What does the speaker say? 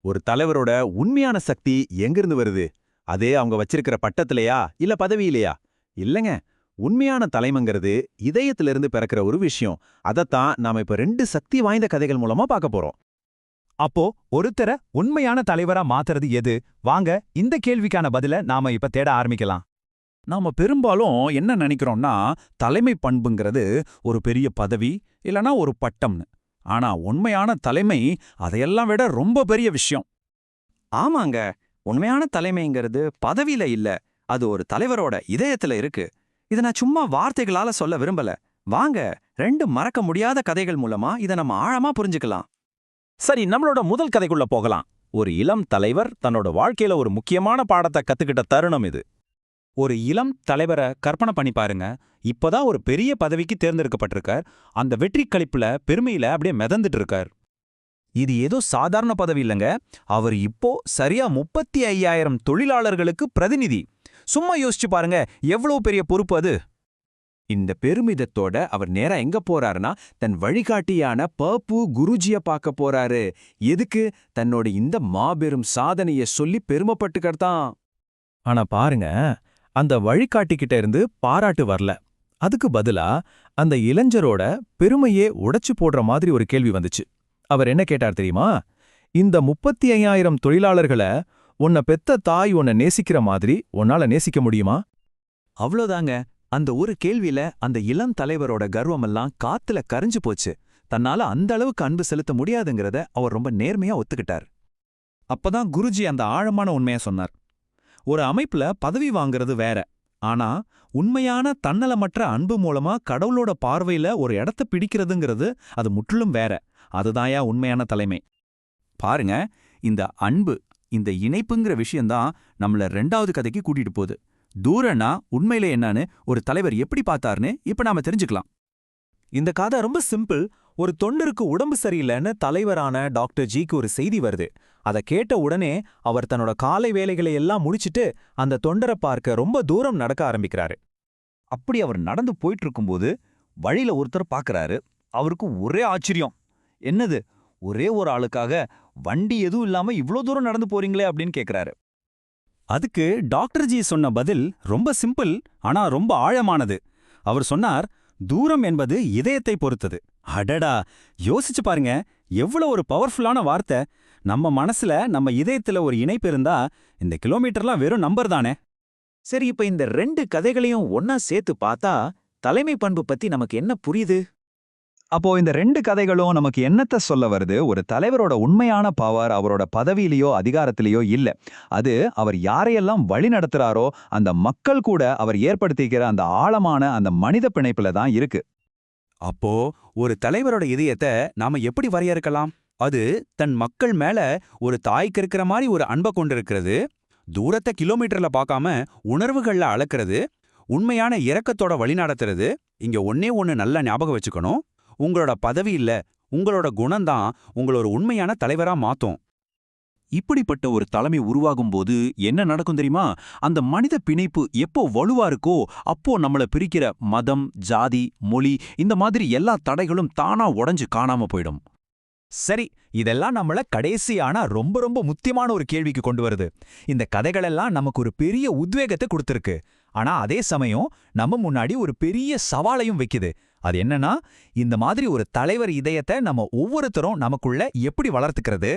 ஒரு தலைவரோட உண்மையான சக்தி எங்கிருந்து வருது? அதே அவங்க வச்சிருக்கிற பட்டத்திலையா? இல்ல பதவியிலையா? இல்லைங்க. உண்மையான தலைமைங்கிறது இதயத்திலிருந்து பிறக்கிற ஒரு விஷயம். அதத்தான் நாம இப்ப ரெண்டு சக்தி வாய்ந்த கதைகள் மூலமா பார்க்க போறோம். அப்போ ஒருத்தர உண்மையான தலைவரா மாத்துறது எது? வாங்க இந்த கேள்விக்கான பதில நாம இப்ப தேட ஆரம்பிக்கலாம். நாம பெரும்பாலும் என்ன நினைக்கிறோம்னா தலைமை பண்புங்கிறது ஒரு பெரிய பதவி இல்லனா ஒரு பட்டம்னு. ஆனா உண்மையான தலைமை அதையெல்லாம் விட ரொம்ப பெரிய விஷயம். ஆமாங்க. உண்மையான தலைமைங்கிறது பதவியில இல்ல. அது ஒரு தலைவரோட இதயத்துல இருக்கு. இத நான் சும்மா வார்த்தைகளால சொல்ல விரும்பல. வாங்க ரெண்டு மறக்க முடியாத கதைகள் மூலமா இத நம்ம ஆழமா புரிஞ்சுக்கலாம். சரி நம்மளோட முதல் கதைக்குள்ள போகலாம். ஒரு இளம் தலைவர் தன்னோட வாழ்க்கையில ஒரு முக்கியமான பாடத்தை கத்துக்கிட்ட தருணம் இது. ஒரு இளம் தலைவரை கற்பனை பண்ணி பாருங்க. இப்போதான் ஒரு பெரிய பதவிக்கு தேர்ந்தெடுக்கப்பட்டிருக்கார். அந்த வெற்றி களிப்புல பெருமையில அப்படியே மிதந்துட்டு இருக்கார். இது ஏதோ சாதாரண பதவி இல்லைங்க. அவர் இப்போ சரியா முப்பத்தி ஐயாயிரம் தொழிலாளர்களுக்கு பிரதிநிதி. சும்மா யோசிச்சு பாருங்க எவ்வளவு பெரிய பொறுப்பு அது? இந்த பெருமிதத்தோட அவர் நேரா எங்க போறாருன்னா தன் வழிகாட்டியான பப்பு குருஜிய பார்க்க போறாரு. எதுக்கு? தன்னோட இந்த மாபெரும் சாதனைய சொல்லி பெருமைப்பட்டுக்கத்தான் ஆனா பாருங்க அந்த வழிகாட்டிக்கிட்ட இருந்து பாராட்டு வரல. அதுக்கு பதிலா அந்த இளைஞரோட பெருமையே உடைச்சு போடுற மாதிரி ஒரு கேள்வி வந்துச்சு. அவர் என்ன கேட்டார் தெரியுமா? இந்த முப்பத்தி ஐயாயிரம் தொழிலாளர்களை உன்னை பெத்த தாய் உன்னை நேசிக்கிற மாதிரி உன்னால நேசிக்க முடியுமா? அவ்வளோதாங்க அந்த ஒரு கேள்வியில அந்த இளம் தலைவரோட கர்வமெல்லாம் காத்துல கரைஞ்சு போச்சு. தன்னால அந்த அளவுக்கு அன்பு செலுத்த முடியாதுங்கிறத அவர் ரொம்ப நேர்மையா ஒத்துக்கிட்டார். அப்பதான் குருஜி அந்த ஆழமான உண்மைய சொன்னார். ஒரு அமைப்புல பதவி வாங்குறது வேற. ஆனா உண்மையான தன்னலமற்ற அன்பு மூலமா கடவுளோட பார்வையில ஒரு இடத்த பிடிக்கிறதுங்கிறது அது முற்றிலும் வேற. அதுதாயா உண்மையான தலைமை. பாருங்க இந்த அன்பு இந்த இணைப்புங்கிற விஷயம்தான் நம்மள ரெண்டாவது கதைக்கு கூட்டிட்டு போகுது. தூரனா உண்மையில என்னன்னு ஒரு தலைவர் எப்படி பார்த்தாருன்னு இப்ப நாம தெரிஞ்சுக்கலாம். இந்த கதை ரொம்ப சிம்பிள். ஒரு தொண்டருக்கு உடம்பு சரியில்லைன்னு தலைவரான டாக்டர் ஜிக்கு ஒரு செய்தி வருது. அதை கேட்ட உடனே அவர் தன்னோட காலை வேலைகளை எல்லாம் முடிச்சிட்டு அந்த தொண்டரை பார்க்க ரொம்ப தூரம் நடக்க ஆரம்பிக்கிறாரு. அப்படி அவர் நடந்து போயிட்டு இருக்கும்போது வழியில ஒருத்தர் பார்க்கறாரு அவருக்கு ஒரே ஆச்சரியம். என்னது? ஒரே ஒரு ஆளுக்காக வண்டி எதுவும் இல்லாம இவ்ளோ தூரம் நடந்து போறீங்களே அப்படின்னு கேக்குறாரு. அதுக்கு டாக்டர்ஜி சொன்ன பதில் ரொம்ப சிம்பிள் ஆனா ரொம்ப ஆழமானது. அவர் சொன்னார் தூரம் என்பது இதயத்தை பொறுத்தது. அடடா! யோசிச்சு பாருங்க எவ்வளோ ஒரு பவர்ஃபுல்லான வார்த்தை. நம்ம மனசுல நம்ம இதயத்துல ஒரு இணைப்பு இருந்தா இந்த கிலோமீட்டர்லாம் வெறும் நம்பர் தானே. சரி இப்ப இந்த ரெண்டு கதைகளையும் ஒன்னா சேர்த்து பார்த்தா தலைமை பண்பு பத்தி நமக்கு என்ன புரியுது? அப்போ இந்த ரெண்டு கதைகளும் நமக்கு என்னத்த சொல்ல வருது? ஒரு தலைவரோட உண்மையான பவர் அவரோட பதவியிலேயோ அதிகாரத்திலேயோ இல்ல. அது அவர் யாரையெல்லாம் வழி நடத்துறாரோ அந்த மக்கள் கூட அவர் ஏற்படுத்திக்கிற அந்த ஆழமான அந்த மனித பிணைப்புல தான் இருக்கு. அப்போ ஒரு தலைவரோட இதயத்தை நாம எப்படி வரையறுக்கலாம்? அது தன் மக்கள் மேல ஒரு தாய்க்கு இருக்கிற மாதிரி ஒரு அன்பை கொண்டிருக்கிறது தூரத்தை கிலோமீட்டர்ல பார்க்காம உணர்வுகள்ல அளக்கிறது உண்மையான இரக்கத்தோட வழிநடத்துறது இங்க ஒன்னே ஒன்னு நல்லா ஞாபகம் வச்சுக்கணும். உங்களோட பதவி இல்ல உங்களோட குணம்தான் உங்கள ஒரு உண்மையான தலைவரா மாத்தும். இப்படிப்பட்ட ஒரு தலைமை உருவாகும்போது என்ன நடக்கும் தெரியுமா? அந்த மனித பிணைப்பு எப்போ வலுவா இருக்கோ அப்போ நம்மள பிரிக்கிற மதம் ஜாதி மொழி இந்த மாதிரி எல்லா தடைகளும் தானா உடைஞ்சு காணாம போயிடும். சரி இதெல்லாம் நம்மள கடைசியான ரொம்ப ரொம்ப முக்கியமான ஒரு கேள்விக்கு கொண்டு வருது. இந்த கதைகளெல்லாம் நமக்கு ஒரு பெரிய உத்வேகத்தை கொடுத்துருக்கு. ஆனா அதே சமயம் நம்ம முன்னாடி ஒரு பெரிய சவாலையும் வைக்குது. அது என்னன்னா இந்த மாதிரி ஒரு தலைவர் இதயத்தை நம்ம ஒவ்வொருத்தரும் நமக்குள்ள எப்படி வளர்த்துக்கிறது?